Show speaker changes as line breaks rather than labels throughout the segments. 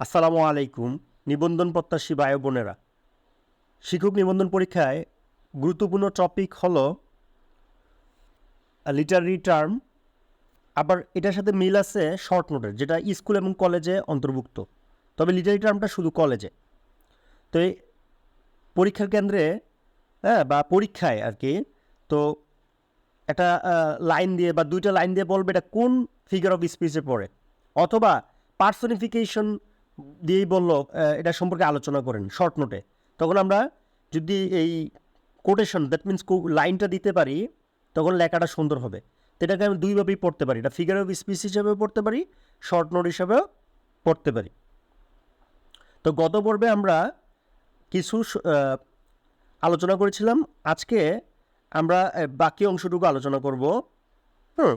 আসসালামু আলাইকুম, নিবন্ধন প্রত্যাশী ও বোনেরা। শিক্ষক নিবন্ধন পরীক্ষায় গুরুত্বপূর্ণ টপিক হলো লিটারি টার্ম আবার এটার সাথে মিল আছে শর্ট নোটের যেটা স্কুল এবং কলেজে অন্তর্ভুক্ত। তবে লিটারি টার্মটা শুধু কলেজে। তো এই পরীক্ষার কেন্দ্রে হ্যাঁ বা পরীক্ষায় আর কি, তো একটা লাইন দিয়ে বা দুইটা লাইন দিয়ে বলবে এটা কোন ফিগার অফ স্পিচে পড়ে। অথবা পার্সনিফিকেশন দিয়েই বলল এটা সম্পর্কে আলোচনা করেন শর্ট নোটে তখন আমরা যদি এই কোটেশন দ্যাট মিন্স লাইনটা দিতে পারি, তখন লেখাটা সুন্দর হবে। তো এটাকে আমি দুইভাবেই পড়তে পারি, এটা ফিগার অফ স্পিচ হিসাবেও পড়তে পারি শর্ট নোট হিসাবেও পড়তে পারি। তো গত পর্বে আমরা কিছু আলোচনা করেছিলাম। আজকে আমরা বাকি অংশটুকু আলোচনা করব। হুম।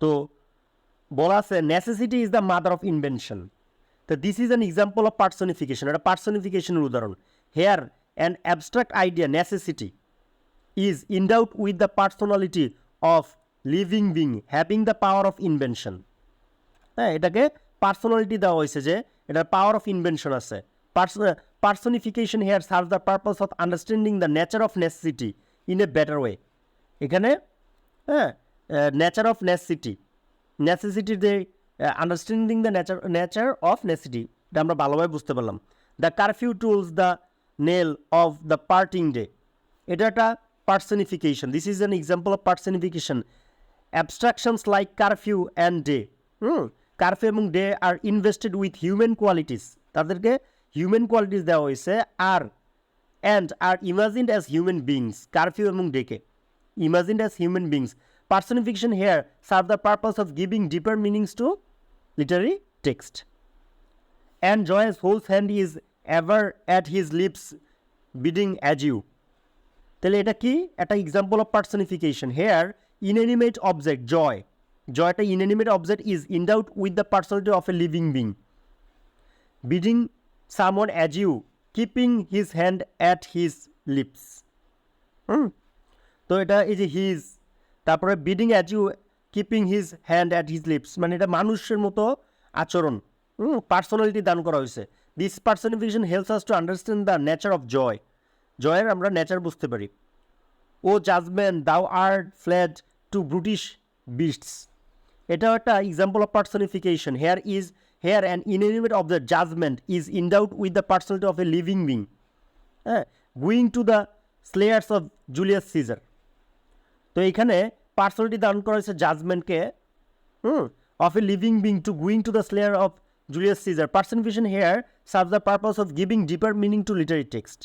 তো বলা আছে necessity is the mother of invention তো this is an example of personification এটা পার্সনিফিকেশনের উদাহরণ। Here an abstract idea necessity is endowed with the personality of living being having the power of invention হ্যাঁ এটাকে পার্সোনালিটি দেওয়া হয়েছে যে এটার পাওয়ার অফ ইনভেনশন আছে। Personification here serve the purpose of understanding the nature of necessity in a better way এখানে হ্যাঁ nature of necessity নেসেসিটির যে understanding the nature nature of necessity এটা আমরা ভালোভাবে বুঝতে পারলাম। The curfew tolls the knell of the parting day এটা একটা personification this is an example of personification abstractions like curfew and day hmm? Curfew এবং day are invested with human qualities তাদেরকে human qualities দেওয়া হয়েছে। Are and are imagined as human beings curfew এবং ডেকে imagined as human beings personification here serve the purpose of giving deeper meanings to literary text and Joy's whole hand is ever at his lips, bidding adieu. তাহলে এটা কি? একটা example of personification here inanimate object joy জয়টা inanimate object is endowed with the personality of a living being bidding summon as you keeping his hand at his lips hmm তো এটা এই যে his তারপরে bidding as you keeping his hand at his lips মানে এটা মানুষের মতো আচরণ পার্সোনালিটি দান করা হয়েছে। This personification helps us to understand the nature of joy জয়ের আমরা নেচার বুঝতে পারি। O judgement thou art fled to brutish beasts এটাও একটা example of personification here is here and inanimate of the judgement is endowed with the personality of a living being হ্যাঁ going to the slayers of Julius Caesar তো এখানে personality দান করা হয়েছে জাজমেন্টকে হুম of a living being to going to the slayer of Julius Caesar personification here serve the purpose of giving deeper meaning to literary text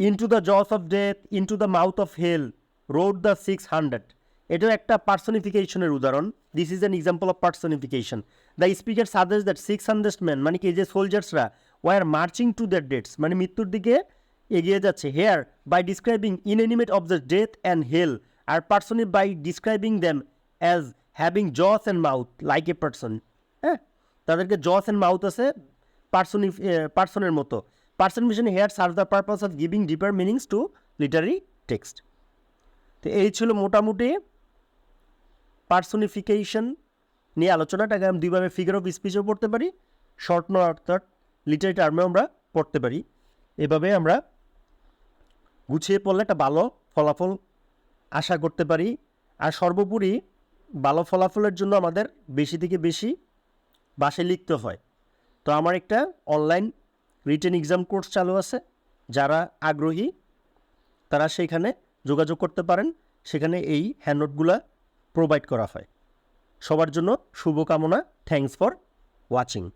into the jaws of death into the mouth of hell rode the six hundred এটাও একটা পার্সনিফিকেশনের উদাহরণ। This is an example of personification the speaker suggest that six hundred man মানে কি যে সোলজার্সরা were marching to that deaths মানে মৃত্যুর দিকে এগিয়ে যাচ্ছে। Here by describing inanimate of the death and hell are personified by describing them as having jaws and mouth like a person হ্যাঁ? তাদেরকে জস অ্যান্ড মাউথ আছে পার্সনি পার্সনের মতো। Personification here serve the purpose of giving deeper meanings to literary text তো এই ছিল মোটামুটি পার্সনিফিকেশন নিয়ে আলোচনাটাকে আমি দুইভাবে ফিগার অফ স্পিচও পড়তে পারি শর্ট নো অর্থাৎ লিটারি টার্মেও আমরা পড়তে পারি। এভাবে আমরা গুছিয়ে পড়লে একটা ভালো ফলাফল আশা করতে পারি। আর সর্বোপরি ভালো ফলাফলের জন্য আমাদের বেশি থেকে বেশি বাসে লিখতে হয়। তো আমার একটা অনলাইন রিটেন এক্সাম কোর্স চালু আছে। যারা আগ্রহী, তারা সেইখানে যোগাযোগ করতে পারেন। সেখানে এই হ্যান্ডনোটগুলো প্রোভাইড করা হয়। সবার জন্য শুভকামনা। Thanks for watching